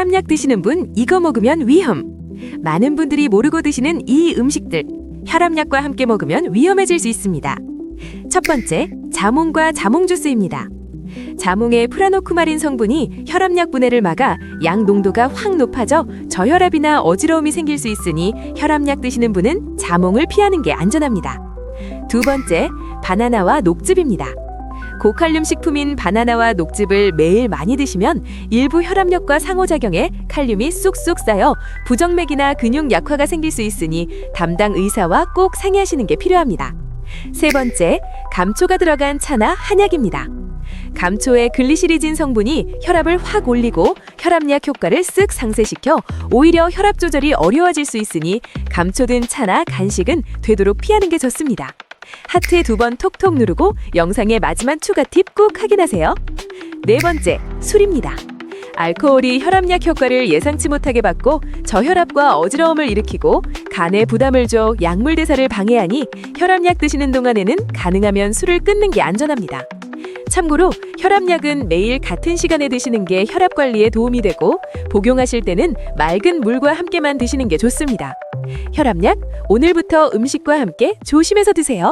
혈압약 드시는 분 이거 먹으면 위험. 많은 분들이 모르고 드시는 이 음식들 혈압약과 함께 먹으면 위험해질 수 있습니다. 첫 번째, 자몽과 자몽 주스입니다. 자몽의 프라노쿠마린 성분이 혈압약 분해를 막아 약 농도가 확 높아져 저혈압이나 어지러움이 생길 수 있으니 혈압약 드시는 분은 자몽을 피하는 게 안전합니다. 두 번째, 바나나와 녹즙입니다. 고칼륨 식품인 바나나와 녹즙을 매일 많이 드시면 일부 혈압력과 상호작용에 칼륨이 쑥쑥 쌓여 부정맥이나 근육 약화가 생길 수 있으니 담당 의사와 꼭 상의하시는 게 필요합니다. 세 번째, 감초가 들어간 차나 한약입니다. 감초의 글리시리진 성분이 혈압을 확 올리고 혈압약 효과를 쓱 상쇄시켜 오히려 혈압 조절이 어려워질 수 있으니 감초 든 차나 간식은 되도록 피하는 게 좋습니다. 하트에 두번 톡톡 누르고 영상의 마지막 추가 팁 꼭 확인하세요. 네 번째, 술입니다. 알코올이 혈압약 효과를 예상치 못하게 받고 저혈압과 어지러움을 일으키고 간에 부담을 줘 약물 대사를 방해하니 혈압약 드시는 동안에는 가능하면 술을 끊는 게 안전합니다. 참고로 혈압약은 매일 같은 시간에 드시는 게 혈압 관리에 도움이 되고 복용하실 때는 맑은 물과 함께만 드시는 게 좋습니다. 혈압약 오늘부터 음식과 함께 조심해서 드세요.